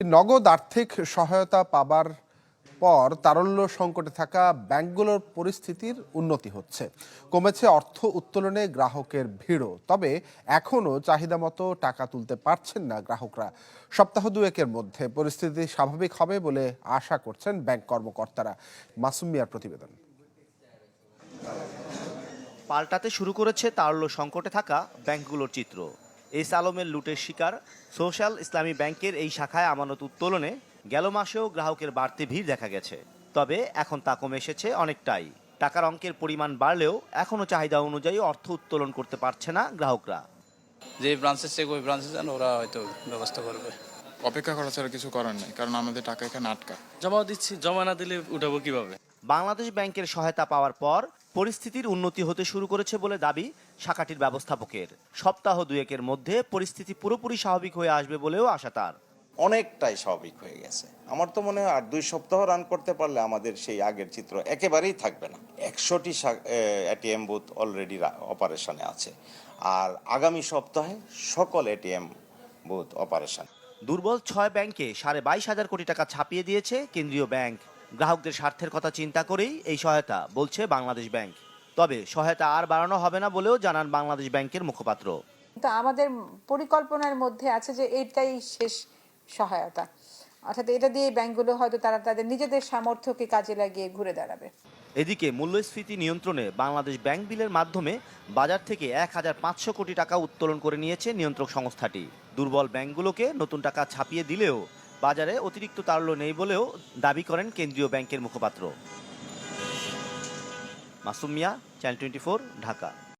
নগদ আর্থিক সহায়তা পাবার পর তারল্য সংকটে থাকা ব্যাংকগুলোর পরিস্থিতির উন্নতি হচ্ছে। কমেছে অর্থ উত্তোলনে গ্রাহকের ভিড়ও। তবে এখনও চাহিদা মতো টাকা তুলতে পারছেন না গ্রাহকরা। সপ্তাহ দুয়েকের মধ্যে পরিস্থিতি স্বাভাবিক হবে বলে আশা করছেন ব্যাংক কর্মকর্তারা। মাসুম মিয়ার প্রতিবেদন। পাল্টাতে শুরু করেছে তারল্য সংকটে থাকা ব্যাংকগুলোর চিত্র। এস আলমের লুটের শিকার। সোশ্যাল ইসলামী ব্যাংকের এই শাখায় আমানত উত্তোলনে গেল মাসেও গ্রাহকের বাড়তি ভিড় দেখা গেছে। তবে এখন তা কমে এসেছে অনেকটাই। টাকার অঙ্কের পরিমাণ বাড়লেও এখনও চাহিদা অনুযায়ী অর্থ উত্তোলন করতে পারছে না গ্রাহকরা। যে ব্রাঞ্চের চেয়ে ওই ব্রাঞ্চে যান ওরা হয়তো ব্যবস্থা করবে। অপেক্ষা করা ছাড়া কিছু করার নেই কারণ আমাদের টাকা এখানে আটকা। জমা দিচ্ছি জমা না দিলে উঠাবো কীভাবে? বাংলাদেশ ব্যাংকের সহায়তা পাওয়ার পর পরিস্থিতির উন্নতি হতে শুরু করেছে বলে দাবি শাখাটির ব্যবস্থাপকের। সপ্তাহ দুয়েকের মধ্যে পরিস্থিতি পুরোপুরি স্বাভাবিক হয়ে আসবে বলেও আশা তার। অনেকটাই স্বাভাবিক হয়ে গেছে। আমার তো মনে হয় আর দুই সপ্তাহ রান করতে পারলে আমাদের সেই আগের চিত্র একেবারেই থাকবে না। একশোটি এটিএম বুথ অলরেডি অপারেশনে আছে। আর আগামী সপ্তাহে সকল এটিএম বুথ অপারেশন দুর্বল ছয় ব্যাংকে সাড়ে বাইশ হাজার কোটি টাকা ছাপিয়ে দিয়েছে কেন্দ্রীয় ব্যাংক গ্রাহকদের স্বার্থের কথা চিন্তা করেই এই সহায়তা বলছে বাংলাদেশ ব্যাংক। তবে সহায়তা আর বাড়ানো হবে না বলেও জানান বাংলাদেশ ব্যাংকের মুখপাত্র। তো আমাদের পরিকল্পনার মধ্যে আছে যে এইটাই শেষ সহায়তা। অর্থাৎ এটা দিয়ে ব্যাংকগুলো হয়তো তারা তাদের নিজেদের সামর্থ্যকে কাজে লাগিয়ে ঘুরে দাঁড়াবে। এদিকে মূল্যস্ফীতি নিয়ন্ত্রণে বাংলাদেশ ব্যাংক বিলের মাধ্যমে বাজার থেকে এক হাজার পাঁচশো কোটি টাকা উত্তোলন করে নিয়েছে নিয়ন্ত্রক সংস্থাটি। দুর্বল ব্যাংকগুলোকে নতুন টাকা ছাপিয়ে দিলেও বাজারে অতিরিক্ত তারল্য নেই বলেও দাবি করেন কেন্দ্রীয় ব্যাংকের মুখপাত্র। Masumia channel twenty Dhaka.